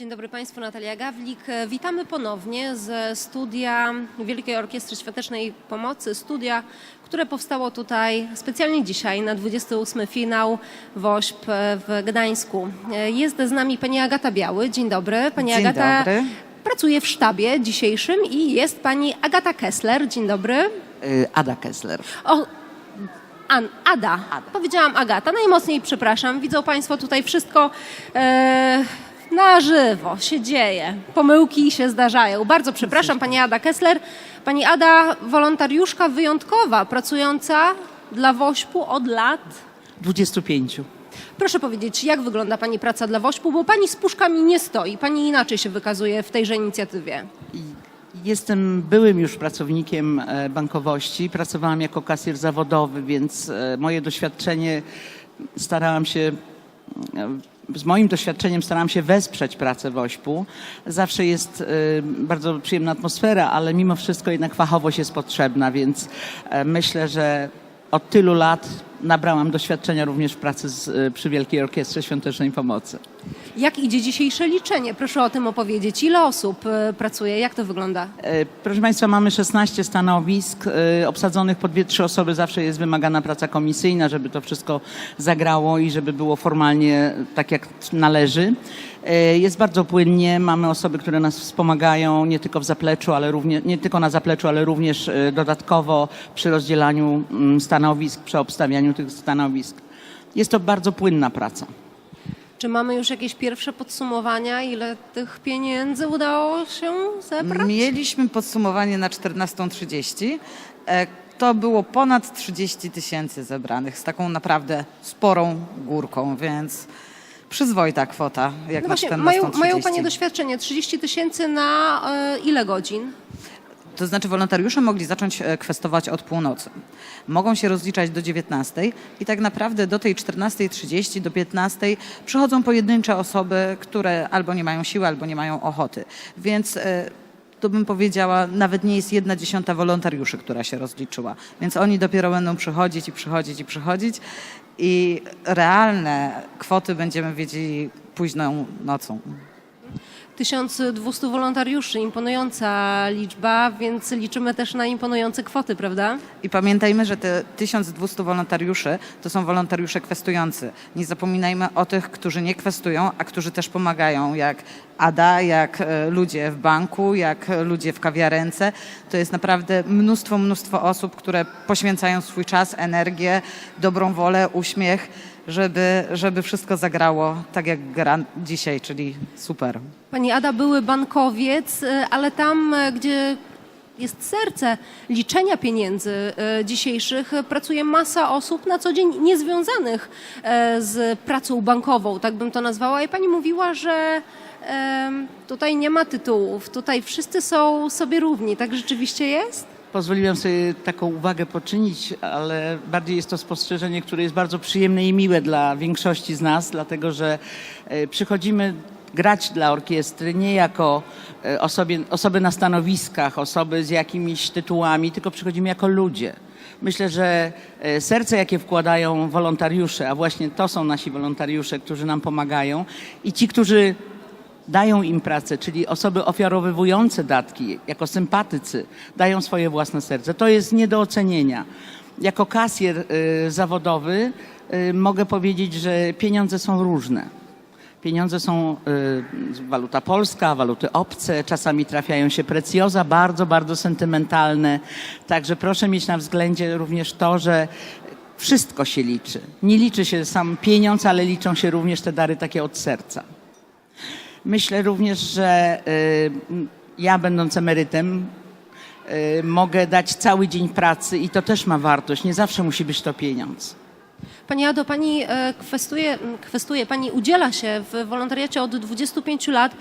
Dzień dobry Państwu, Natalia Gawlik. Witamy ponownie ze studia Wielkiej Orkiestry Świątecznej Pomocy. Studia, które powstało tutaj specjalnie dzisiaj na 28. finał WOŚP w Gdańsku. Jest z nami pani Agata Biały. Dzień dobry. Pani Dzień Agata dobry. pracuje w sztabie dzisiejszym i jest pani Agata Kessler. Dzień dobry. Y, Ada Kessler. O, An, Ada. Ada. Powiedziałam Agata. Najmocniej przepraszam. Widzą Państwo tutaj wszystko e, na żywo się dzieje. Pomyłki się zdarzają. Bardzo przepraszam, Pani Ada Kessler. Pani Ada, wolontariuszka wyjątkowa, pracująca dla WOŚP-u od lat. 25. Proszę powiedzieć, jak wygląda Pani praca dla WOŚP-u, bo Pani z puszkami nie stoi. Pani inaczej się wykazuje w tejże inicjatywie. Jestem byłym już pracownikiem e, bankowości. Pracowałam jako kasjer zawodowy, więc e, moje doświadczenie starałam się. E, Z moim doświadczeniem starałam się wesprzeć pracę WOŚP-u. Zawsze jest e, bardzo przyjemna atmosfera, ale mimo wszystko jednak fachowość jest potrzebna, więc e, myślę, że od tylu lat nabrałam doświadczenia również w pracy z, przy Wielkiej Orkiestrze Świątecznej Pomocy. Jak idzie dzisiejsze liczenie? Proszę o tym opowiedzieć. Ile osób e, pracuje? Jak to wygląda? E, Proszę Państwa, mamy 16 stanowisk e, obsadzonych po dwie, trzy osoby. Zawsze jest wymagana praca komisyjna, żeby to wszystko zagrało i żeby było formalnie tak, jak należy. Jest bardzo płynnie. Mamy osoby, które nas wspomagają nie tylko w zapleczu, ale również, nie tylko na zapleczu, ale również dodatkowo przy rozdzielaniu mm, stanowisk, przy obstawianiu tych stanowisk. Jest to bardzo płynna praca. Czy mamy już jakieś pierwsze podsumowania, ile tych pieniędzy udało się zebrać? Mieliśmy podsumowanie na 14.30. E, To było ponad 30 tysięcy zebranych z taką naprawdę sporą górką, więc przyzwoita kwota, jak No na właśnie, 14.30. mają, mają Panie doświadczenie 30 tysięcy na e, ile godzin? To znaczy wolontariusze mogli zacząć e, kwestować od północy. Mogą się rozliczać do 19 i tak naprawdę do tej 14.30, do 15 przychodzą pojedyncze osoby, które albo nie mają siły, albo nie mają ochoty. Więc e, to bym powiedziała, nawet nie jest jedna dziesiąta wolontariuszy, która się rozliczyła. Więc oni dopiero będą przychodzić i przychodzić i przychodzić i realne kwoty będziemy wiedzieli późną nocą. 1200 wolontariuszy, imponująca liczba, więc liczymy też na imponujące kwoty, prawda? I pamiętajmy, że te 1200 wolontariuszy to są wolontariusze kwestujący. Nie zapominajmy o tych, którzy nie kwestują, a którzy też pomagają, jak Ada, jak e, ludzie w banku, jak e, ludzie w kawiarence. To jest naprawdę mnóstwo, mnóstwo osób, które poświęcają swój czas, energię, dobrą wolę, uśmiech, żeby, żeby wszystko zagrało tak jak gra dzisiaj, czyli super. Pani Ada, były bankowiec, e, ale tam, e, gdzie jest serce liczenia pieniędzy e, dzisiejszych, pracuje masa osób na co dzień niezwiązanych z pracą bankową, tak bym to nazwała. I pani mówiła, że tutaj nie ma tytułów, tutaj wszyscy są sobie równi. Tak rzeczywiście jest? Pozwoliłem sobie taką uwagę poczynić, ale bardziej jest to spostrzeżenie, które jest bardzo przyjemne i miłe dla większości z nas, dlatego że e, przychodzimy grać dla orkiestry nie jako e, osobie, osoby na stanowiskach, osoby z jakimiś tytułami, tylko przychodzimy jako ludzie. Myślę, że e, serce, jakie wkładają wolontariusze, a właśnie to są nasi wolontariusze, którzy nam pomagają i ci, którzy dają im pracę, czyli osoby ofiarowywujące datki, jako sympatycy, dają swoje własne serce. To jest nie do ocenienia. Jako kasjer y, zawodowy y, mogę powiedzieć, że pieniądze są różne. Pieniądze są y, waluta polska, waluty obce, czasami trafiają się precjoza, bardzo, bardzo sentymentalne. Także proszę mieć na względzie również to, że wszystko się liczy. Nie liczy się sam pieniądz, ale liczą się również te dary takie od serca. Myślę również, że y, ja będąc emerytem y, mogę dać cały dzień pracy i to też ma wartość. Nie zawsze musi być to pieniądz. Pani Ado, pani e, kwestuje, kwestuje, pani udziela się w wolontariacie od 25 lat.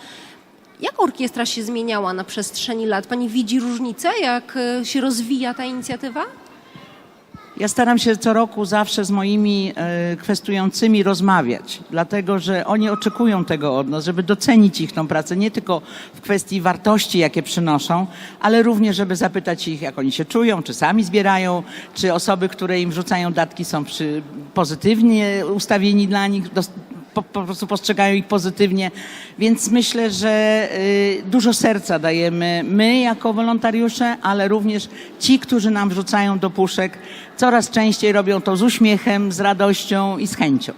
Jak orkiestra się zmieniała na przestrzeni lat? Pani widzi różnicę, jak e, się rozwija ta inicjatywa? Ja staram się co roku zawsze z moimi e, kwestującymi rozmawiać, dlatego że oni oczekują tego od nas, żeby docenić ich tą pracę, nie tylko w kwestii wartości, jakie przynoszą, ale również, żeby zapytać ich, jak oni się czują, czy sami zbierają, czy osoby, które im wrzucają datki są przy, pozytywnie ustawieni dla nich, po, po prostu postrzegają ich pozytywnie. Więc myślę, że y, dużo serca dajemy my jako wolontariusze, ale również ci, którzy nam wrzucają do puszek, coraz częściej robią to z uśmiechem, z radością i z chęcią.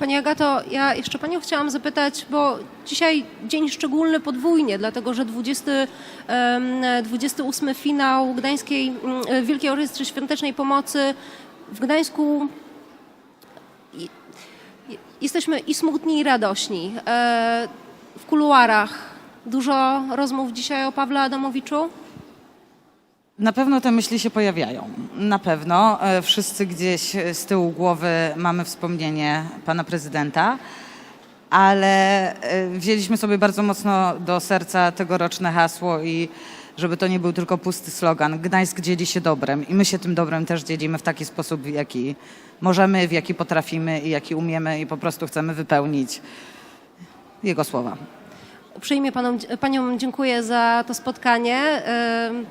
Pani Agato, ja jeszcze Panią chciałam zapytać, bo dzisiaj dzień szczególny podwójnie, dlatego że 20, em, 28 finał Gdańskiej mm, Wielkiej Orkiestry Świątecznej Pomocy w Gdańsku jesteśmy i smutni, i radośni. E, W kuluarach dużo rozmów dzisiaj o Pawle Adamowiczu. Na pewno te myśli się pojawiają. Na pewno. E, Wszyscy gdzieś e, z tyłu głowy mamy wspomnienie pana prezydenta, ale wzięliśmy sobie bardzo mocno do serca tegoroczne hasło i żeby to nie był tylko pusty slogan. Gdańsk dzieli się dobrem i my się tym dobrem też dzielimy w taki sposób, w jaki możemy, w jaki potrafimy i jaki umiemy i po prostu chcemy wypełnić jego słowa. Uprzejmie panom, Paniom dziękuję za to spotkanie.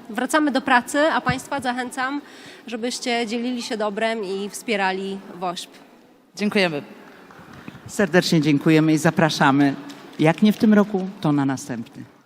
Wracamy do pracy, a Państwa zachęcam, żebyście dzielili się dobrem i wspierali WOŚP. Dziękujemy. Serdecznie dziękujemy i zapraszamy. Jak nie w tym roku, to na następny.